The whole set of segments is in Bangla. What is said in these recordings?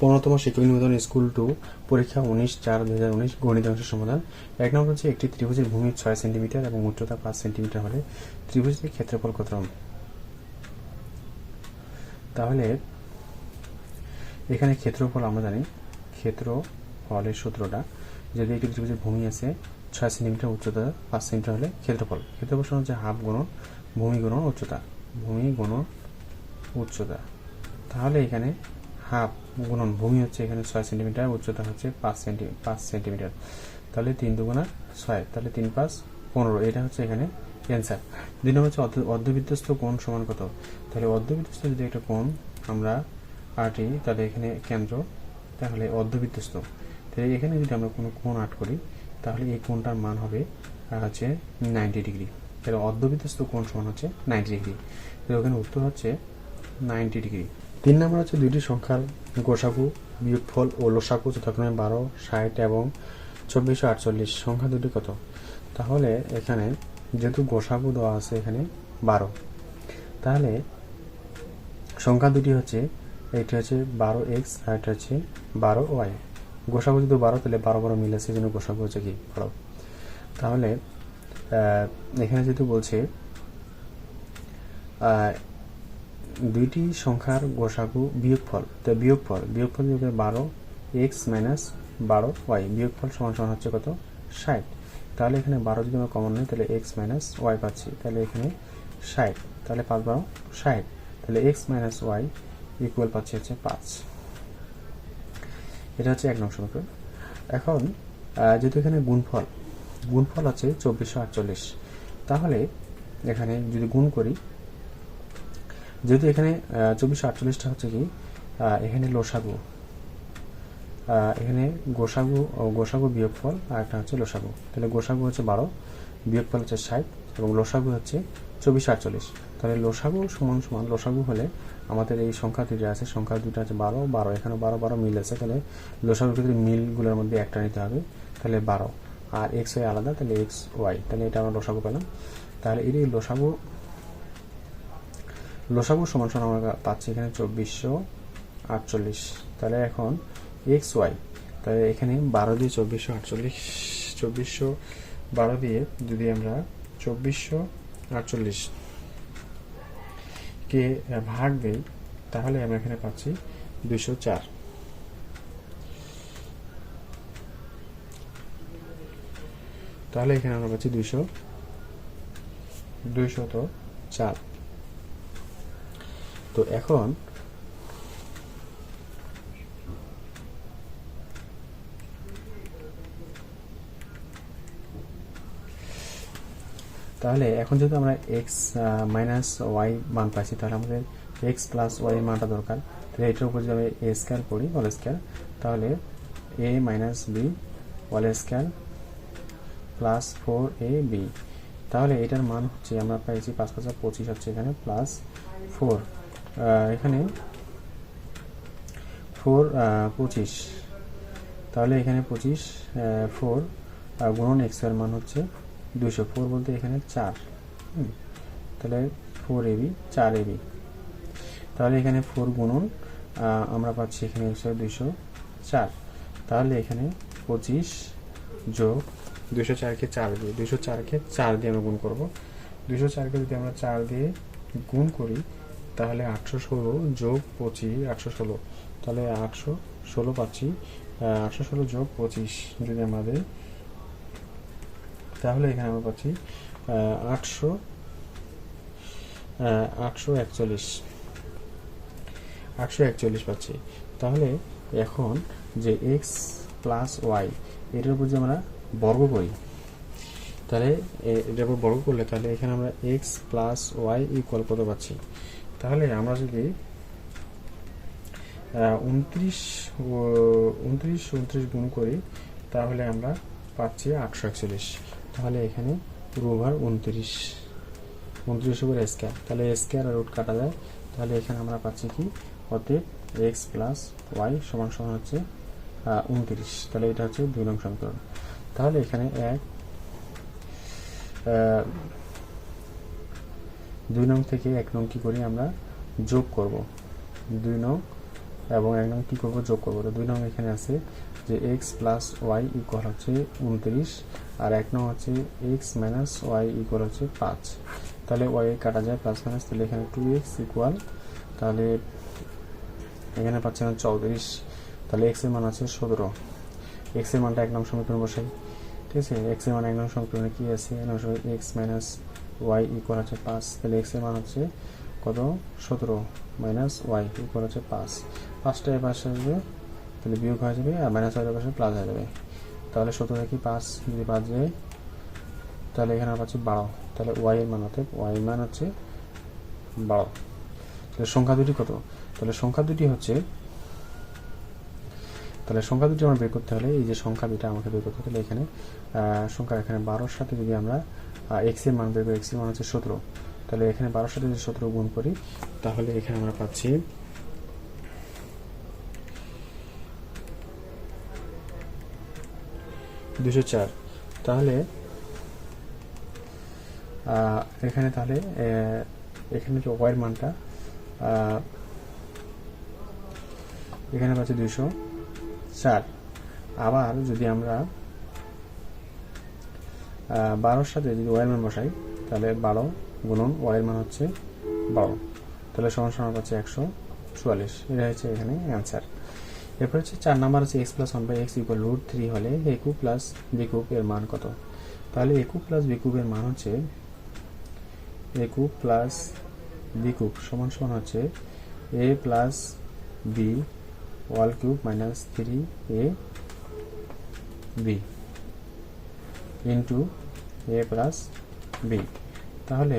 পনেরোতম শিক্ষক নিবেদন স্কুল টু পরীক্ষা উনিশ চার দু হাজার উনিশ, গণিত অংশের সমাধান। এক নম্বর হচ্ছে একটি ত্রিভুজের ভূমি ছয় সেন্টিমিটার এবং উচ্চতা পাঁচ সেন্টিমিটার হলে ত্রিভুজের ক্ষেত্রফল কত? তাহলে এখানে ক্ষেত্রফল আমরা জানি, ক্ষেত্রফলের সূত্রটা। যদি একটি ত্রিভুজের ভূমি আছে ছয় সেন্টিমিটার উচ্চতা পাঁচ সেন্টিমিটার হলে ক্ষেত্রফল। ক্ষেত্রফল হচ্ছে হাফ গুণন ভূমি গুণন উচ্চতা। ভূমি গুণন উচ্চতা। তাহলে এখানে হাফ গুণন ভূমি হচ্ছে এখানে ছয় সেন্টিমিটার, উচ্চতা হচ্ছে পাঁচ সেন্টি, পাঁচ সেন্টিমিটার। তাহলে তিন দুগুণা ছয়, তাহলে তিন পাঁচ পনেরো, এটা হচ্ছে এখানে ক্যান্সার দুই নম্বর হচ্ছে অর্ধ- অর্ধবৃত্তস্থ কোণ সমান কত? তাহলে অর্ধবৃত্তস্থ যদি একটা কোণ আমরা আটি, তাহলে এখানে কেন্দ্র, তাহলে অর্ধবৃত্তস্থ। তাহলে এখানে যদি আমরা কোনো কোণ আট করি, তাহলে এই কোণটার মান হবে হচ্ছে নাইনটি ডিগ্রি তাহলে অর্ধবৃত্তস্থ কোণ সমান হচ্ছে নাইনটি ডিগ্রি তাহলে ওখানে উত্তর হচ্ছে নাইনটি ডিগ্রি তিন নম্বর হচ্ছে দুইটি সংখ্যার গোসাগু বিয়োগফল ও লসাগু যথাক্রমে বারো, ষাট এবং চব্বিশশো আটচল্লিশ। সংখ্যা দুটি কত? তাহলে এখানে যেহেতু গোসাগু দেওয়া আছে এখানে বারো। তাহলে সংখ্যা দুটি হচ্ছে, এইটি হচ্ছে বারো এক্স, আর এটা হচ্ছে বারো ওয়াই। গোসাগু যদি বারো, তাহলে বারো বারো মিল আছে জন্য গোসাগু হচ্ছে কি? বারো। তাহলে এখানে যেহেতু বলছে দুইটি সংখ্যার গোসাগু বিয়োগফল, তো বিয়োগফল বিয়োগফল যদি বারো এক্স মাইনাস বারো ওয়াই বিয়োগফল সমান সমান হচ্ছে কত? ষাট। তাহলে এখানে বারো যদি আমরা কমন নেই, তাহলে এক্স মাইনাস ওয়াই পাচ্ছি। তাহলে এখানে ষাট। তাহলে পাঁচ বারো, ষাট। তাহলে এক্স মাইনাস ওয়াই ইকুয়াল পাচ্ছি হচ্ছে পাঁচ। এটা হচ্ছে এক নং সমীকরণ। এখন যেহেতু এখানে গুণফল গুণফল আছে চব্বিশশো আটচল্লিশ। তাহলে এখানে যদি গুণ করি যেহেতু এখানে চব্বিশশো আটচল্লিশটা হচ্ছে কি এখানে লোসাগু। এখানে গোসাগু গোসাগু বিয়োগফল, আর একটা হচ্ছে লোসাগু। তাহলে গোসাগু হচ্ছে বারো, বিয়োগফল হচ্ছে ষাট, এবং লোসাগু হচ্ছে চব্বিশশো আটচল্লিশ। তাহলে লোসাগু সমান সমান, লোসাগু হলে আমাদের এই সংখ্যা দুটো আছে, সংখ্যা দুটো আছে বারো বারো এখানে বারো বারো মিল আছে, তাহলে লোসাগুর ক্ষেত্রে মিলগুলোর মধ্যে একটা নিতে হবে, তাহলে বারো। আর এক্স ওয়াই আলাদা, তাহলে এক্স ওয়াই তাহলে এটা আমরা লোসাগু পেলাম। তাহলে এই লোসাগু লোসাগু সমান সমান আমরা পাচ্ছি এখানে চব্বিশশো আটচল্লিশ। তাহলে এখন এক্স ওয়াই, তাহলে এখানে বারো দিয়ে চব্বিশশো আটচল্লিশ, চব্বিশশো বারো দিয়ে যদি আমরা চব্বিশশো আটচল্লিশ কে ভাগ দিই, তাহলে আমরা এখানে পাচ্ছি দুশো চার। তাহলে এখানে আমরা পাচ্ছি দুইশো, দুইশত চার। তো এখন তাহলে এখন যেহেতু আমরা এক্স মাইনাস ওয়াই মান পাইছি, তাহলে আমাদের এক্স প্লাস ওয়াই মানটা দরকার। তাহলে এটার উপর যদি আমি এ স্কোয়ার করি অল স্কোয়ার তাহলে A minus B all square plus four A B তাহলে এটার মান হচ্ছে, আমরা পাইছি পাঁচ পাঁচ পঁচিশ হচ্ছে এখানে প্লাস ফোর এখানে ফোর পঁচিশ। তাহলে এখানে পঁচিশ ফোর গুণন এক্সের মান হচ্ছে দুশো ফোর বলতে এখানে চার। তাহলে ফোর এবি চার এবি তাহলে এখানে ফোর গুণন আমরা পাচ্ছি এখানে হচ্ছে দুশো চার। তাহলে এখানে পঁচিশ যোগ দুশো চারকে চার দিয়ে দুশো চারকে চার দিয়ে আমরা গুণ করব। দুশো চারকে যদি আমরা চার দিয়ে গুণ করি তাহলে আটশো ষোলো যোগ পঁচিশ, আটশো ষোলো। তাহলে আটশো ষোলো পাচ্ছি। আটশো ষোলো যোগ পঁচিশ যদি আমাদের, তাহলে এখানে আমরা পাচ্ছি আটশো আটশো একচল্লিশ। আটশো একচল্লিশ পাচ্ছি। তাহলে এখন যে এক্স প্লাস ওয়াই এটার উপর যে আমরা বর্গ করি, তাহলে এটার উপর বর্গ করলে তাহলে এখানে আমরা এক্স প্লাস ওয়াই ইকুয়াল কত পাচ্ছি? তাহলে আমরা যদি উনত্রিশ উনত্রিশ উনত্রিশ গুণ করি, তাহলে আমরা পাচ্ছি আটশো একচল্লিশ। তাহলে এখানে পুরো ওভার উনত্রিশ। উনত্রিশ ওভার স্কোয়ার তাহলে স্কোয়ার আর রুট কাটা যায়। তাহলে এখানে আমরা পাচ্ছি কি? অতএব এক্স প্লাস ওয়াই সমান সমান হচ্ছে উনত্রিশ। তাহলে এটা হচ্ছে দুই নং সমীকরণ। তাহলে এখানে এক দুই নং থেকে এক নং কী করি আমরা যোগ করব। দুই নং এবং এক নং কী করব? যোগ করব। তো দুই নং এখানে আছে যে এক্স প্লাস ওয়াই ইকুয়াল হচ্ছে উনত্রিশ আর এক নং হচ্ছে এক্স মাইনাস ওয়াই ইকুয়াল হচ্ছে পাঁচ। তাহলে ওয়াই কাটা যায় প্লাস মাইনাস তাহলে এখানে টু এক্স ইকুয়াল তাহলে এখানে পাচ্ছেন চৌত্রিশ। তাহলে এক্সের মান আছে সতেরো। এক্সের মানটা এক নং সমীকরণ বসাই। ঠিক আছে? এক্সের মান এক নং সমীকরণে কী আছে? এক এক্স মাইনাস ওয়াই ইকুয়াল হচ্ছে পাঁচ, তাহলে এক্সের মান হচ্ছে কত? সতেরো মাইনাস ওয়াই ইকুয়াল হচ্ছে পাঁচ। পাঁচটা এ পাশে আসবে, তাহলে বিয়োগ হয়ে যাবে, আর মাইনাস ওয়াই পাশে প্লাস হয়ে যাবে। তাহলে সতেরো থেকে পাঁচ যদি বাদ যায়, তাহলে এখানে পাচ্ছি বারো। তাহলে ওয়াই এর মান হতে ওয়াই মান হচ্ছে বারো। তাহলে সংখ্যা দুটি কত? তাহলে সংখ্যা দুটি হচ্ছে তাহলে সংখ্যা দুটি আমার বের করতে হলে এই যে সংখ্যা দুটা আমাকে বের করতে হলে এখানে সংখ্যা এখানে বারোর সাথে যদি আমরা এক্সের মান বের করি এক্সের মান হচ্ছে সতেরো। তাহলে এখানে বারোর সাথে যদি সতেরো গুণ করি, তাহলে এখানে আমরা পাচ্ছি দুশো চার। তাহলে এখানে তাহলে এখানে যে ওয়াইয়ের মানটা এখানে পাচ্ছি দুশো চার আবার যদি আমরা বারোর সাথে যদি ওয়াইয়ের মান বসাই, তাহলে বারো গুণন ওয়াইয়ের মান হচ্ছে বারো। তাহলে সমান সমান পাচ্ছে একশো চুয়াল্লিশ। এটা হচ্ছে এখানে অ্যান্সার এরপর হচ্ছে চার নাম্বার হচ্ছে X plus one by X equal root three হলে একু প্লাস বিকুব এর মান কত? তাহলে একু প্লাস বিকুবের মান হচ্ছে একু প্লাস বিকুব সমান সমান হচ্ছে A plus B whole cube minus three A B into A plus B. তাহলে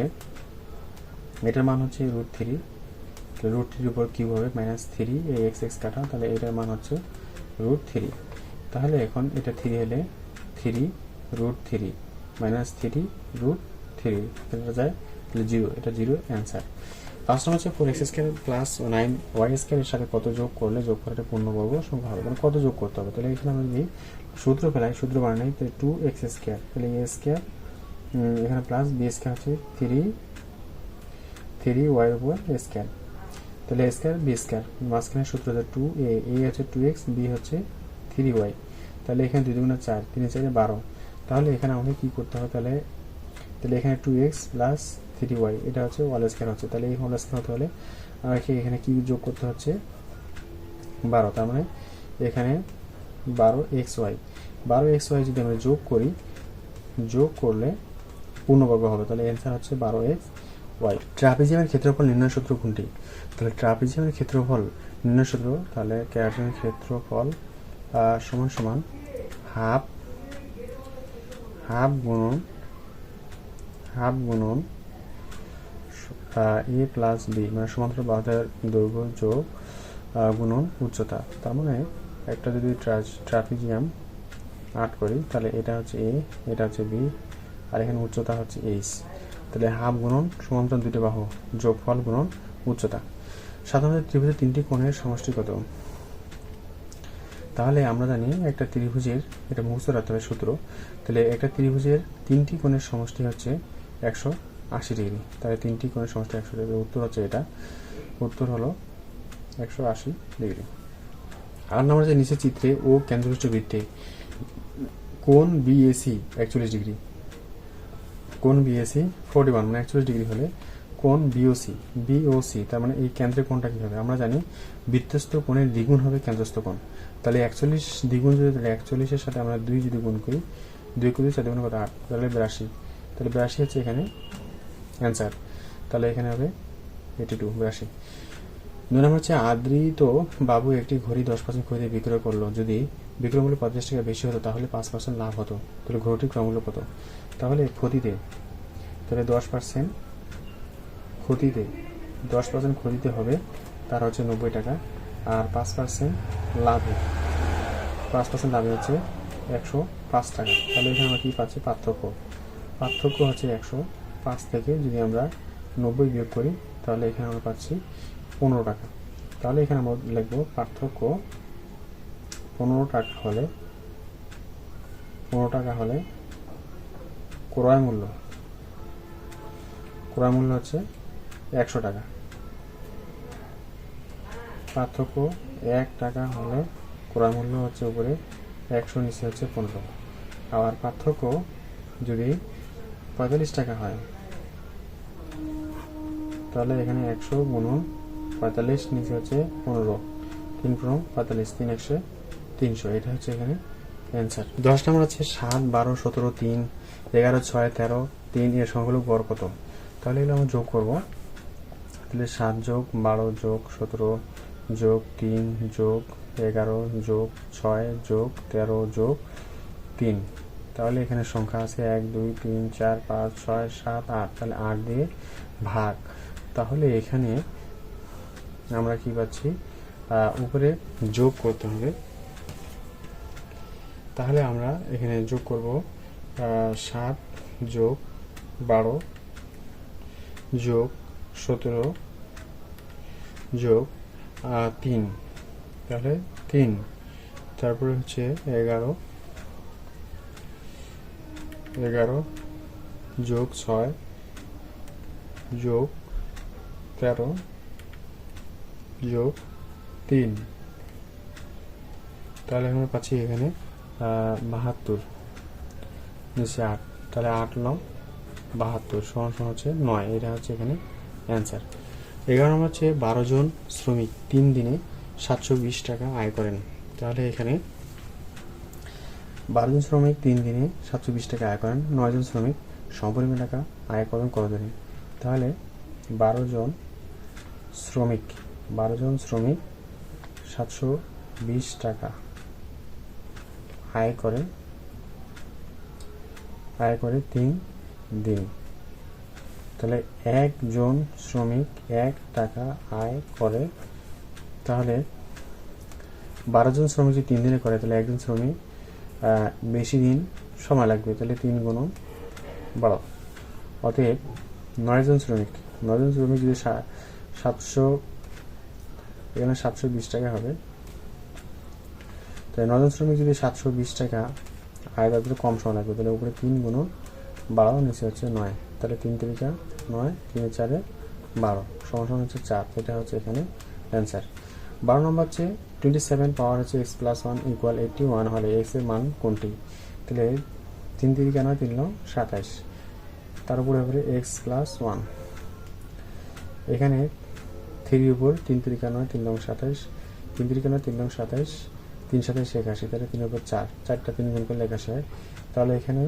এটার মান হচ্ছে রুট থ্রি। রুট থ্রির উপর কিউব হবে minus three A X X কাটা, তাহলে এটার মান হচ্ছে রুট থ্রি। তাহলে এখন এটা থ্রি হলে three root three minus three root three, এটা যায় জিরো, এটা জিরো অ্যান্সার। লাস্ট হচ্ছে four X square plus nine Y স্কোয়ারের সাথে কত যোগ করলে যোগ করে করাটা পূর্ণবর্গ সংখ্যা হবে? মানে কত যোগ করতে হবে? তাহলে এখানে আমরা যদি সূত্র ফেলাই সূত্র বানাই তাহলে টু এক্স স্কোয়ার তাহলে এ স্কোয়ার এখানে প্লাস বি স্কোয়ার হচ্ছে থ্রি থ্রি ওয়াই উপর স্কোয়ার তাহলে এ স্কোয়ার বি স্কোয়ার মাঝখানে সূত্র হচ্ছে টু এ এ হচ্ছে টু এক্স বি হচ্ছে থ্রি ওয়াই তাহলে এখানে দুই দুগুণে চার, তিনে চারে বারো। তাহলে এখানে আমাদের কী করতে হবে? তাহলে তাহলে এখানে two X plus three Y এটা হচ্ছে ওয়াল স্কোয়ার হচ্ছে? তাহলে এই হোল স্কোয়ার হতে হলে আমাকে এখানে কি যোগ করতে হচ্ছে? বারো, তার মানে এখানে বারো এক্স ওয়াই বারো এক্স ওয়াই যদি আমরা যোগ করি, যোগ করলে পূর্ণবর্গ হবে। তাহলে অ্যান্সার হচ্ছে বারো এক্স ওয়াই ট্রাপিজিয়ামের ক্ষেত্রফল নির্ণয় সূত্র কোনটি? তাহলে ট্রাপিজিয়ামের ক্ষেত্রফল নির্ণয় সূত্র, তাহলে ক্যারাটিনের ক্ষেত্রফল সমান সমান হাফ হাফ গুণন হাফ গুণন এ প্লাস বি মানে সমান্তর বাহুদের দৈর্ঘ্য যোগ গুণন উচ্চতা। তার মানে একটা যদি ট্রাপিজিয়াম আর্ট করি, তাহলে এটা হচ্ছে এ এটা হচ্ছে বি আর এখানে উচ্চতা হচ্ছে এইচ তাহলে হাফ গুণন সমান্তরাল দুটি বাহু, যোগফল গুণন উচ্চতা। সাধারণত ত্রিভুজের তিনটি কোণের সমষ্টি কত? তাহলে আমরা জানি একটা ত্রিভুজের, এটা মুখস্থ রাখতে হবে সূত্র, তাহলে একটা ত্রিভুজের তিনটি কোণের সমষ্টি হচ্ছে একশো আশি ডিগ্রি। তাহলে তিনটি কোণের সমষ্টি একশো ডিগ্রি। উত্তর হচ্ছে এটা। উত্তর হলো একশো আশি ডিগ্রি। আর নম্বর যে নিচে চিত্রে ও কেন্দ্রবিষ্ট বৃত্তে। কোন বিএসি একচল্লিশ ডিগ্রি। কোন বিএসি ফোর্টি ওয়ান মানে একচল্লিশ ডিগ্রি হলে কোন বিওসি বিওসি তার মানে এই কেন্দ্রের কোণটা কী হবে? আমরা জানি বৃত্তস্থ কোণের দ্বিগুণ হবে কেন্দ্রস্থ কোণ। তাহলে একচল্লিশ দ্বিগুণ যদি তাহলে একচল্লিশের সাথে আমরা দুই যদি গুণ করি, দুই কুড়ি সাথে গুণ কত আট, তাহলে বিরাশি। তাহলে বিরাশি হচ্ছে এখানে অ্যান্সার তাহলে এখানে হবে এইটি টু বিরাশি। দুই নম্বর হচ্ছে আদৃত বাবু একটি ঘড়ি দশ পার্সেন্ট খরিদে বিক্রয় করল। যদি বিক্রয় মূল্য পঞ্চাশ টাকা বেশি হতো তাহলে পাঁচ পার্সেন্ট লাভ হতো। তাহলে ঘড়িটির ক্রমূল্য কত? তাহলে ক্ষতিতে, তাহলে দশ পার্সেন্ট ক্ষতিতে, দশ পার্সেন্ট ক্ষতিতে হবে, তার হচ্ছে নব্বই টাকা। আর পাঁচ পার্সেন্ট লাভে, পাঁচ পার্সেন্ট লাভে হচ্ছে একশো পাঁচ টাকা। তাহলে এখানে আমরা কী পাচ্ছি? পার্থক্য। পার্থক্য হচ্ছে একশো পাঁচ থেকে যদি আমরা নব্বই বিয়োগ করি, তাহলে এখানে আমরা পাচ্ছি পনেরো টাকা। তাহলে এখানে আমরা লিখব পার্থক্য পনেরো টাকা হলে, পনেরো টাকা হলে ক্রয় মূল্য। ক্রয় মূল্য হচ্ছে একশো টাকা। পার্থক্য এক টাকা হলে ক্রয় মূল্য হচ্ছে উপরে, একশো নিচে হচ্ছে পনেরো আবার পার্থক্য যদি পঁয়তাল্লিশ টাকা হয় তাহলে এখানে একশো গুণন পঁয়তাল্লিশ নিচে হচ্ছে পনেরো। তিন পনেরো পঁয়তাল্লিশ, তিন একশো, তিনশো। এটা হচ্ছে এখানে অ্যান্সার দশ নম্বর হচ্ছে সাত, বারো, সতেরো, তিন, এগারো, ছয়, তেরো, তিন, এর সংখ্যাগুলো গড় কত? তাহলে এগুলো আমরা যোগ করব। তাহলে সাত যোগ বারো যোগ সতেরো যোগ তিন যোগ এগারো যোগ ছয় যোগ তেরো যোগ তিন। তাহলে এখানে সংখ্যা আছে এক, দুই, তিন, চার, পাঁচ, ছয়, সাত, আট। তাহলে আট দিয়ে ভাগ। তাহলে এখানে আমরা কি পাচ্ছি? উপরে যোগ করতে হবে। তাহলে আমরা এখানে যোগ করব সাত যোগ বারো যোগ সতেরো যোগ তিন। তাহলে তিন। তারপরে হচ্ছে এগারো। এগারো যোগ ছয় যোগ তেরো যোগ তিন। তাহলে আমরা পাচ্ছি এখানে বাহাত্তর। নিচে আট। তাহলে আট নং বাহাত্তর সমান সমান হচ্ছে নয়। এটা হচ্ছে এখানে অ্যান্সার এগারো নম্বর হচ্ছে বারো জন শ্রমিক তিন দিনে সাতশো বিশ টাকা আয় করেন। তাহলে এখানে বারো জন শ্রমিক তিন দিনে সাতশো বিশ টাকা আয় করেন। নয় জন শ্রমিক সমপরিমাণ টাকা আয় করেন কতদিনে তাহলে বারো জন শ্রমিক, বারো জন শ্রমিক, সাতশো বিশ টাকা। আয় করে আয় করে তিন দিন। তাহলে একজন শ্রমিক এক টাকা আয় করে, তাহলে বারো জন শ্রমিক যদি তিন দিনে করে, তাহলে একজন শ্রমিক বেশি দিন সময় লাগবে, তাহলে তিন গুণ বারো। অতএব নয়জন শ্রমিক নয়জন শ্রমিক যদি সা- সাতশো, এখানে সাতশো বিশ টাকা হবে। তাই নজন শ্রমিক যদি সাতশো বিশ টাকা আয় তাদের কম সময় লাগবে, তাহলে উপরে তিন গুণ বারো, নিচে হচ্ছে নয়। তাহলে তিন তিরিকা নয়, তিনে চারে বারো। সমান হচ্ছে চার। এটা হচ্ছে এখানে অ্যান্সার বারো নম্বর হচ্ছে টোয়েন্টি সেভেন পাওয়ার হচ্ছে X plus one equal eighty one হলে এক্সের মান কোনটি? তাহলে তিন তিরিকা নয়, তিন নং সাতাইশ। তার উপরে হবে এক্স প্লাস ওয়ান এখানে থ্রির উপর তিন তিরিকা নয়, তিন নং সাতাইশ, তিন তিরিকা নয়, তিন নং সাতাইশ, তিন সাতাইশ একাশি, তাহলে তিনের উপর চার, চারটা তিন গুণ করলে একাশি হয়। তাহলে এখানে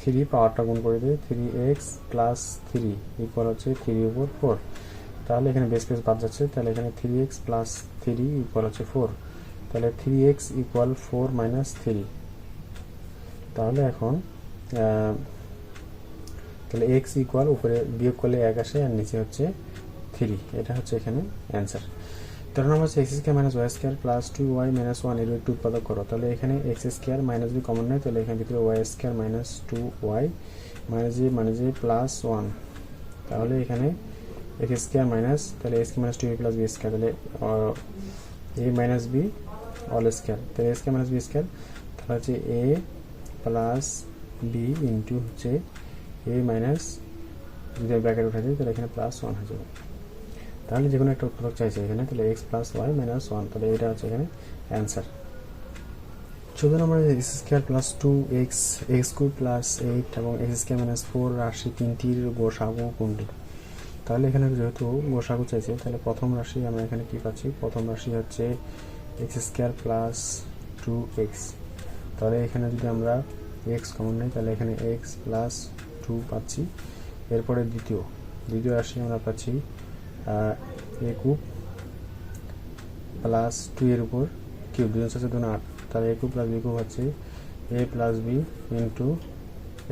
থ্রি পাওয়ারটা গুণ করে দিই three X plus three equal হচ্ছে থ্রি উপর ফোর তাহলে এখানে বেস কেস বাদ যাচ্ছে, তাহলে এখানে three X plus three equal হচ্ছে ফোর তাহলে three X equal four minus three তাহলে এখন তাহলে এক্স ইকুয়াল উপরে বিয়োগ করলে এক আসে আর নিচে হচ্ছে থ্রি এটা হচ্ছে এখানে অ্যান্সার তেরো নম্বর হচ্ছে X square minus Y square plus two Y minus ওয়ানের একটু উৎপাদক করো। তাহলে এখানে X square minus B common নেই তাহলে এখানে ভিতরে Y square minus two Y minus G minus G plus one তাহলে এখানে এক্স স্কোয়ার মাইনাস তাহলে X minus two A plus B square তাহলে A minus B all square তাহলে A square minus B square তাহলে হচ্ছে এ প্লাস বি ইন্টু হচ্ছে এ মাইনাস যদি ব্র্যাকেট উঠে দিই, তাহলে এখানে প্লাস ওয়ান হয়ে যাবে। তাহলে যে কোনো একটা উৎপাদক চাইছে এখানে, তাহলে X plus Y minus one তাহলে এটা হচ্ছে এখানে অ্যান্সার চোদ্দ নম্বরে X square plus two X X cube plus eight এবং এক্স স্কোয়ার মাইনাস ফোর রাশি তিনটির গোসাগু কোনটি? তাহলে এখানে যেহেতু গোসাগু চাইছে, তাহলে প্রথম রাশি আমরা এখানে কী পাচ্ছি? প্রথম রাশি হচ্ছে X square plus two X তাহলে এখানে যদি আমরা এক্স কমন নেই, তাহলে এখানে এক্স প্লাস টু পাচ্ছি। এরপরে দ্বিতীয় দ্বিতীয় রাশি আমরা পাচ্ছি এ কিউব প্লাস টু এর উপর কিউব দুজন সাথে দুজন আট। তাহলে A cube plus B cube হচ্ছে A plus B into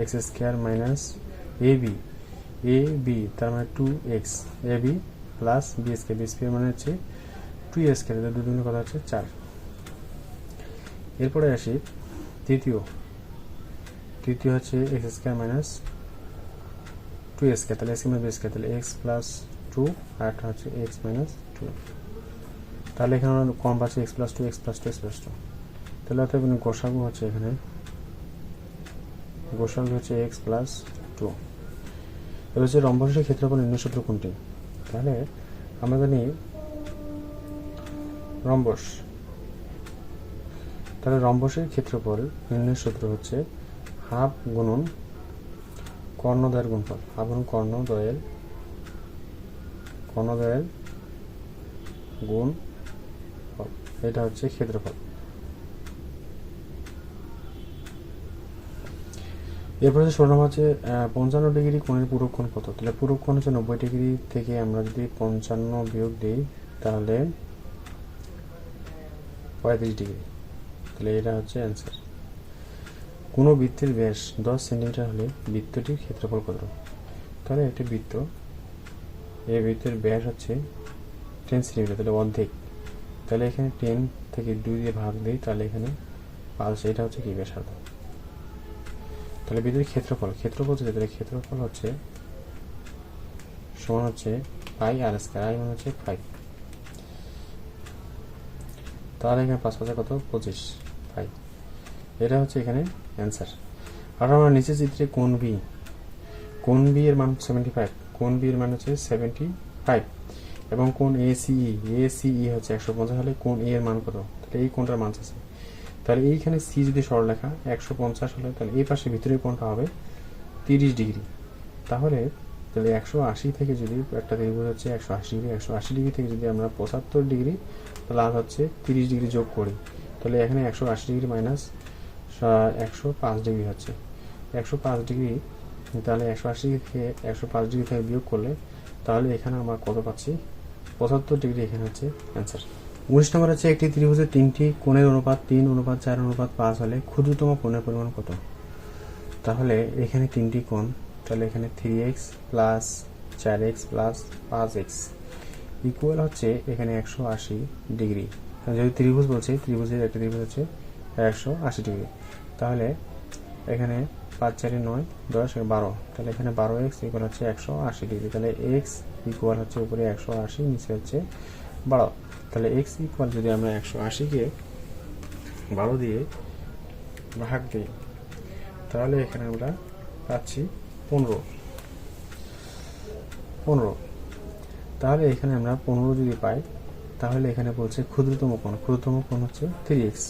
X square minus A B A B তার মানে two X A B plus B square B square মানে হচ্ছে টু এ স্কোয়ার দুদিন কথা হচ্ছে চার। এরপরে আসি তৃতীয়। তৃতীয় হচ্ছে X square minus two X square তাহলে এক্স মাইনাস বি স্কোয়ার তাহলে এক্স প্লাস টু আর একটা হচ্ছে এক্স মাইনাস টু তাহলে এখানে আমরা কম পাচ্ছি X plus two X plus two X plus two তাহলে অর্থাৎ গোসাগু হচ্ছে এখানে। গোসাগু হচ্ছে এক্স প্লাস টু এবার হচ্ছে রম্বসের ক্ষেত্রফল নির্ণয় সূত্র কোনটি? তাহলে আমরা জানি রম্বস। তাহলে রম্বসের ক্ষেত্রফল নির্ণয়ের সূত্র হচ্ছে হাফ গুণন কর্ণদ্বয়ের গুণফল। হাফ গুণন কর্ণদ্বয়ের কর্ণদ্বয়ের গুণ এটা হচ্ছে ক্ষেত্রফল। এরপর হচ্ছে ষোলো হচ্ছে পঞ্চান্ন ডিগ্রি কোণের পুরো কোণ কত? তাহলে পুরো কোণ হচ্ছে নব্বই ডিগ্রি থেকে আমরা যদি পঞ্চান্ন বিয়োগ দিই, তাহলে পঁয়ত্রিশ ডিগ্রি। তাহলে এটা হচ্ছে অ্যান্সার কোনো বৃত্তের ব্যাস দশ সেন্টিমিটার হলে বৃত্তটির ক্ষেত্রফল কত? তাহলে একটি বৃত্ত এই বৃত্তের ব্যাস হচ্ছে টেন সেন্টিমিটার তাহলে অর্ধেক তাহলে এখানে টেন থেকে দুই দিয়ে ভাগ দিই, তাহলে এখানে পাঁচ, এটা হচ্ছে কি ব্যাসার্ধ? তাহলে বৃত্তের ক্ষেত্রফল ক্ষেত্রফল হচ্ছে তাহলে ক্ষেত্রফল হচ্ছে সমান হচ্ছে পাই আর স্কয়ার আই মানে হচ্ছে ফাইভ তাহলে এখানে পাঁচ পাঁচে কত? পঁচিশ ফাইভ এটা হচ্ছে এখানে অ্যান্সার আর আমরা নিচে চিত্রে কোন বি কোন বি এর মান সেভেন্টি ফাইভ কোন বি এর মান হচ্ছে সেভেন্টি ফাইভ এবং কোন এ সিই এ সিই হচ্ছে একশো পঞ্চাশ হলে কোন এ এর মান কত? তাহলে এই কোনটার মান আছে। তাহলে এইখানে সি যদি সরলরেখা একশো পঞ্চাশ হলে তাহলে এই পাশে ভিতরের কোণটা হবে? তিরিশ ডিগ্রি। তাহলে তাহলে একশো আশি থেকে যদি একটা ত্রিভুজ হচ্ছে একশো আশি ডিগ্রি, একশো আশি ডিগ্রি থেকে যদি আমরা পঁচাত্তর ডিগ্রি তাহলে আর হচ্ছে তিরিশ ডিগ্রি যোগ করি, তাহলে এখানে একশো আশি ডিগ্রি মাইনাস একশো পাঁচ ডিগ্রি হচ্ছে। একশো পাঁচ ডিগ্রি তাহলে একশো আশি থেকে একশো পাঁচ ডিগ্রি থেকে বিয়োগ করলে, তাহলে এখানে আমরা কত পাচ্ছি? পঁচাত্তর ডিগ্রি এখানে হচ্ছে অ্যান্সার উনিশ নম্বর হচ্ছে একটি ত্রিভুজের তিনটি কোণের অনুপাত তিন, অনুপাত চার, অনুপাত পাঁচ হলে ক্ষুদ্রতম কোণের পরিমাণ কত? তাহলে এখানে তিনটি কোণ, তাহলে এখানে থ্রি এক্স প্লাস চার এক্স প্লাস পাঁচ এক্স ইকুয়াল হচ্ছে এখানে একশো আশি ডিগ্রি। কারণ যদি ত্রিভুজ বলছে, ত্রিভুজের একটা ত্রিভুজ হচ্ছে একশো আশি ডিগ্রি। তাহলে এখানে পাঁচ চারি নয়, দশ বারো। তাহলে এখানে বারো এক্স ইকুয়াল হচ্ছে একশো আশি ডিগ্রি তাহলে এক্স ইকুয়াল হচ্ছে উপরে একশো আশি, নিচে হচ্ছে বারো। তাহলে এক্স ইকুয়াল যদি আমরা একশো আশিকে বারো দিয়ে ভাগ দিই, তাহলে এখানে আমরা পাচ্ছি পনেরো। পনেরো। তাহলে এখানে আমরা পনেরো যদি পাই, তাহলে এখানে বলছে ক্ষুদ্রতম কোণ। ক্ষুদ্রতম কোণ হচ্ছে থ্রি এক্স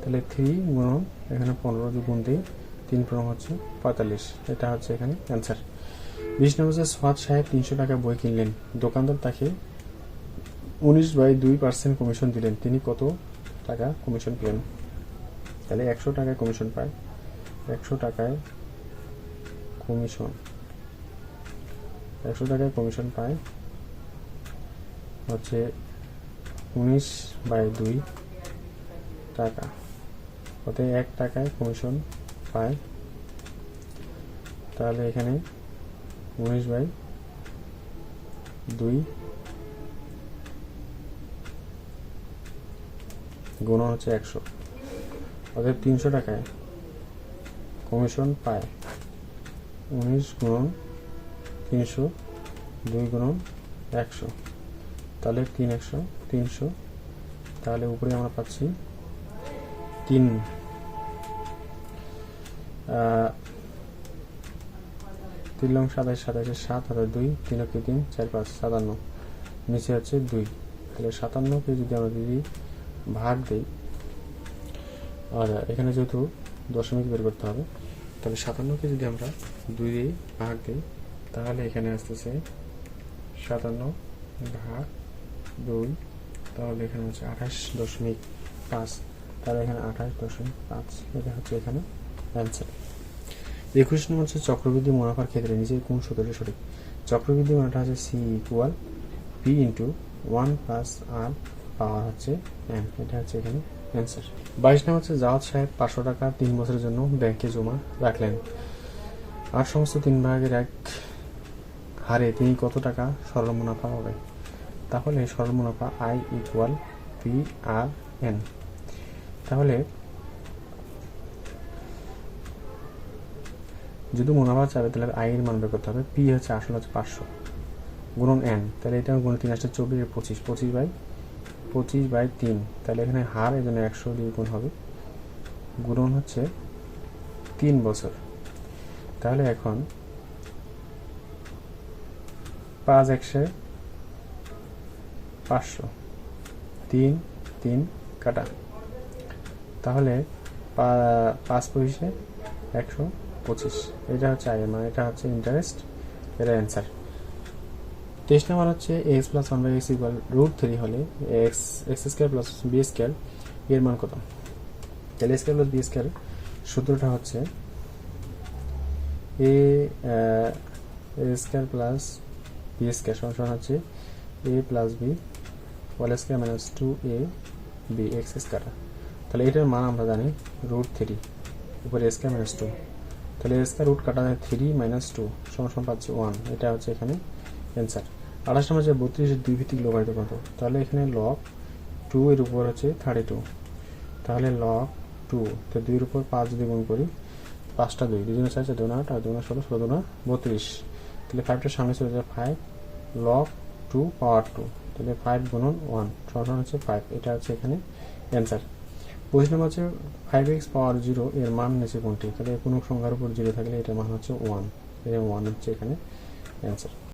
তাহলে থ্রি গুণন এখানে পনেরো গুণ দিই তিন পনেরো হচ্ছে পঁয়তাল্লিশ। এটা হচ্ছে এখানে অ্যান্সার বিশ নম্বর সোয়াদ সাহেব তিনশো টাকা বই কিনলেন। দোকানদার তাকে উনিশ বাই দুই পার্সেন্ট কমিশন দিলেন। তিনি কত টাকা কমিশন পেলেন? তাহলে একশো টাকায় কমিশন পায়। একশো টাকায় কমিশন একশো টাকায় কমিশন পায় হচ্ছে উনিশ বাই দুই টাকা। ওতে এক টাকায় কমিশন পায় তাহলে এখানে উনিশ বাই দুই গুণ হচ্ছে একশো। অতএব তিনশো টাকায় কমিশন পায়। উনিশ গুণন তিনশো, দুই গুণন একশো। তাহলে তিন একশো, তিনশো। তাহলে উপরে আমরা পাচ্ছি তিন। তিন লং সাতাশ, সাতাশে সাত হাজার দুই, তিন একে তিন, চার পাঁচ, সাতান্ন। নিচে হচ্ছে দুই। তাহলে সাতান্নকে যদি আমরা যদি ভাগ দিই, আর এখানে যেহেতু দশমিক বের করতে হবে, তাহলে সাতান্নকে যদি আমরা দুই দিয়ে ভাগ দিই, তাহলে এখানে আসতেছে সাতান্ন ভাগ দুই, তাহলে এখানে হচ্ছে আঠাশ দশমিক পাঁচ। তাহলে এখানে আঠাশ দশমিক পাঁচ এটা হচ্ছে এখানে। অ্যান্সার একুশ নম্বর হচ্ছে চক্রবৃদ্ধি মুনাফার ক্ষেত্রে নিজের কোন সূত্রটি সঠিক? চক্রবৃদ্ধি মানটা হচ্ছে C equal P into one plus R power হচ্ছে এন এটা হচ্ছে এখানে অ্যান্সার বাইশ নম্বর হচ্ছে জাওয়াদ সাহেব পাঁচশো টাকা তিন বছরের জন্য ব্যাংকে জমা রাখলেন। আর সমস্ত তিন ভাগের এক হারে তিনি কত টাকা সরল মুনাফা হবে? তাহলে সরল মুনাফা I equal P R N তাহলে যদি মুনাফা চাবে তাহলে আই এর মান বের করতে হবে। পি হচ্ছে আসলে হচ্ছে পাঁচশো। গুণন এন, তাহলে এটা গুণ তিন আসছে চব্বিশ পঁচিশ। পঁচিশ বাই পঁচিশ বাই তিন। তাহলে এখানে হার, এই জন্য একশো দিয়ে গুণ হবে। গুণন হচ্ছে তিন বছর। তাহলে এখন পাঁচ একশো পাঁচশো। তিন তিন কাটা। তাহলে পাঁচ পঁচিশে একশো পঁচিশ। এটা হচ্ছে আই মানে এটা হচ্ছে ইন্টারেস্ট এটা অ্যান্সার তেইশ নাম্বার হচ্ছে X plus one by X equal root three হলে X X square plus B square এর মান কত? তাহলে স্কোয়ার প্লাস বি স্কোয়ার সূত্রটা হচ্ছে A square plus B square সমান হচ্ছে A plus B whole square minus two A B X square তাহলে এটার মান আমরা জানি রুট থ্রি উপরে স্কোয়ার মাইনাস টু তাহলে স্কোয়ার রুট কাটা যায় থ্রি মাইনাস টু সমান পাচ্ছি ওয়ান এটা হচ্ছে এখানে অ্যান্সার আঠাশ নম্বর যে বত্রিশের দুই ভিত্তিক লোকায়িত কত? তাহলে এখানে লক টু এর উপর হচ্ছে থার্টি টু তাহলে লক টু তো দুইয়ের উপর পাঁচ যদি গুণ করি, পাঁচটা দুই দুজনে চার চার দুনা আট আর দুনা ষোলো ষোলো দুনা বত্রিশ। তাহলে ফাইভটার সামনে চলে যায় five log two power two তাহলে ফাইভ গুণন ওয়ান সমান হচ্ছে ফাইভ এটা হচ্ছে এখানে অ্যান্সার পঁচিশ নম্বর হচ্ছে ফাইভ এক্স পাওয়ার জিরো এর মান নিচে কোনটি? তাহলে কোনো সংখ্যার উপর জিরো থাকলে এটার মান হচ্ছে ওয়ানের ওয়ান হচ্ছে এখানে অ্যান্সার